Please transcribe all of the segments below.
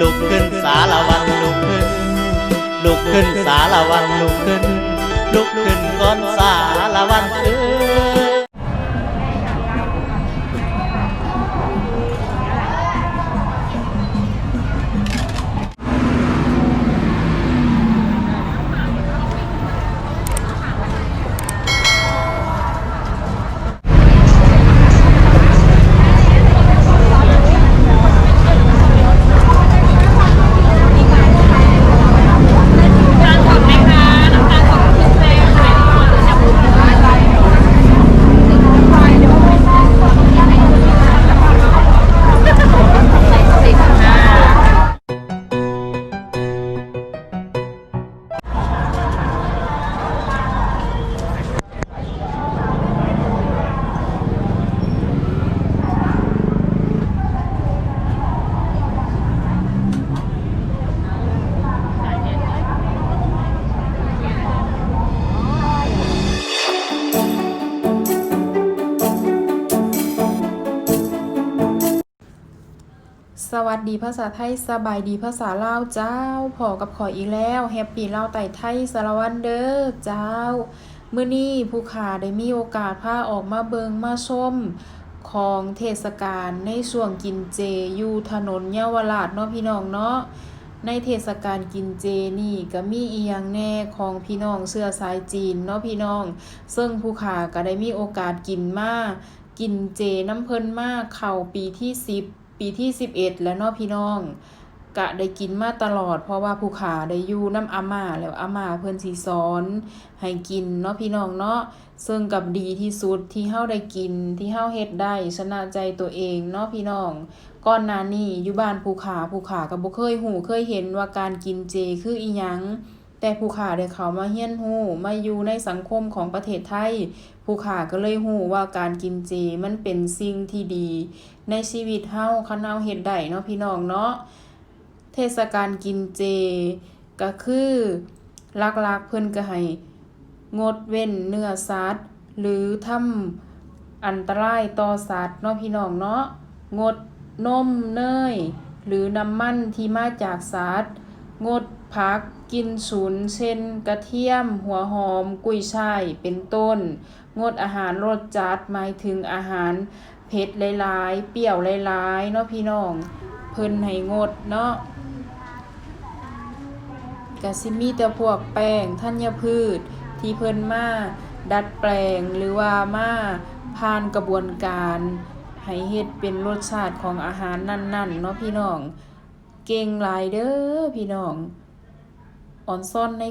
ลุกขึ้นสารวันลุกขึ้น ลุกขึ้นสารวันลุกขึ้น ลุกขึ้นก่อนสารวันเอ้ย วัสดีภาษาไทยสบายดีภาษาลาวเจ้าพอกับขออีกแล้วแฮปปี้ลาวไต่ไทยสารวันเด้อเจ้ามื้อนี้ผู้ขาได้มีโอกาสพาออกมาเบิงมาชมของเทศกาลในช่วงกินเจอยู่ถนนเยาวราชเนาะพี่น้องเนาะในเทศกาลกินเจนี่ก็มีอียงแน่ของพี่น้องเสื้อสายจีนเนาะพี่น้อง ซึ่งผู้ขาก็ได้มีโอกาสกินมากกินเจน้ำเพลินมากเข้าปีที่10 ปีที่11แล้วเนาะพี่น้องกะได้กินมาตลอด เพราะว่าผู้ขาได้อยู่น้ำอาม่าแล้วอาม่าเพิ่นสิสอนให้กินเนาะพี่น้องเนาะซึ่งกับดีที่สุดที่เฮาได้กินที่เฮาเฮ็ดได้ชนะใจตัวเองเนาะพี่น้องก่อนหน้านี้อยู่บ้านผู้ขาผู้ขาก็บ่เคยหูเคยเห็นว่าการกินเจคืออีหยัง แต่ผู้ขาได้เขามาเฮียนฮู้มาอยู่ในสังคมของประเทศไทย ผู้ขาก็เลยฮู้ว่าการกินเจมันเป็นสิ่งที่ดี ในชีวิตเฮาคันเฮาเฮ็ดได้เนาะพี่น้องเนาะเทศกาลกินเจก็คือหลักๆเพิ่นก็ให้งดเว้นเนื้อสัตว์หรือทำอันตรายต่อสัตว์เนาะพี่น้องเนาะงดนมเนยหรือน้ำมันที่มาจากสัตว์ งดผักกินฉุนเช่น กระเทียม หัวหอม กุยช่าย เป็นต้น งดอาหารรสจัดหมายถึงอาหารเผ็ดหลายๆ เปรี้ยวหลายๆ เนาะพี่น้อง เพิ่นให้งดเนาะก็สิมีแต่พวกแป้งธัญพืชที่เพิ่นมาดัดแปลงหรือว่ามาผ่านกระบวนการให้เฮ็ดเป็นรสชาติของอาหารนั่นๆเนาะพี่น้อง เก่งหลายเด้อพี่น้องอ่อนซ่อนใน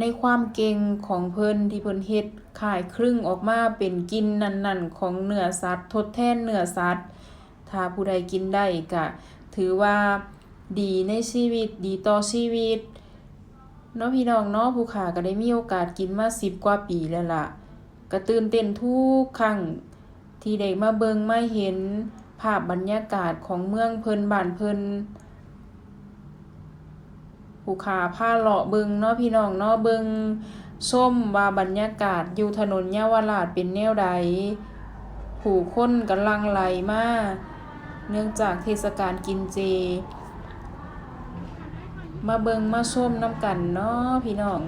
ในความเก่งของเพิ่นที่เพิ่นเฮ็ดขายครึ่งออกมาเป็นกินนั่นๆ ของเนื้อสัตว์ ทดแทนเนื้อสัตว์ ถ้าผู้ใดกินได้ก็ถือว่าดีในชีวิตดีต่อชีวิตเนาะพี่น้องเนาะผู้ขาก็ได้มีโอกาสกินมาสิบกว่าปีแล้วล่ะก็ตื่นเต้นทุกครั้งที่ได้มาเบิงมาเห็นภาพบรรยากาศของเมืองเพิ่นบ้านเพิ่น ผู้ขาพาเลาะเบิงเนาะพี่น้องเนาะเบิงส้มว่าบรรยากาศอยู่ถนนเยาวราชเป็นแนวใด ผู้คนกำลังไหลมาเนื่องจากเทศกาลกินเจ มาเบิงมาชมน้ำกันเนาะพี่น้อง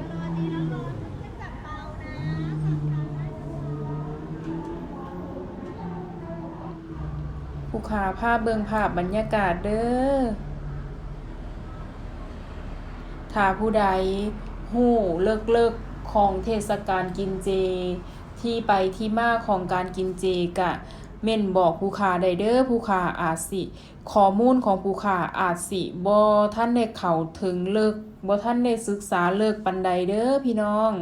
ผู้ขาภาเบิงภาพบรรยากาศเด้อ ถ้าผู้ใดหู้เลิกเลิกของเทศกาลกินเจ ที่ไปที่มาของการกินเจกะเม่นบอกผู้ขาไดเด้อผู้ขาอาจสิข้อมูลของผู้ขาอาจสิบ่ท่านได้เข้าถึงเลิกบ่ท่านได้ศึกษาเลิกปันใดเด้อพี่น้อง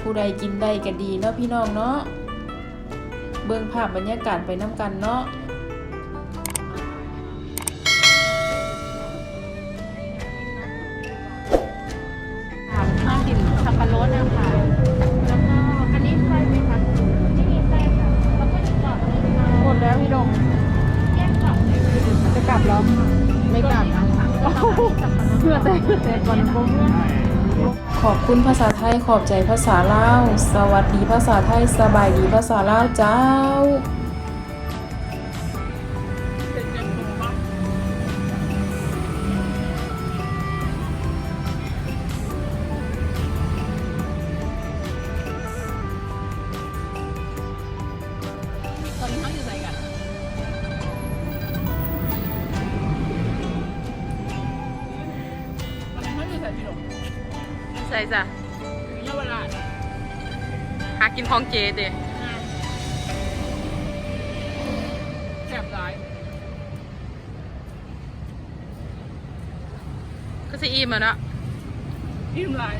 ผู้ใดกินได้ก็ดีเนาะพี่น้องเนาะเบิ่งภาพบรรยากาศไปน้ำกันเนาะ ปะรดนะคะ แล้วก็อันนี้ไส้ไหมคะไม่มีไส้ค่ะแล้วก็กรอบเลยค่ะหมดแล้วพี่ดงแยกกรอบเลยค่ะจะกลับแล้วไม่กลับนะเพื่อแต่แต่ก่อนผมขอบคุณภาษาไทยขอบใจภาษาลาว สวัสดีภาษาไทยสบายดีภาษาลาวเจ้า ส่จ้ะเยาวราชหากินของเจเด้แซ่บหลายก็สิอิ่มอะเนาะอิ่มหลาย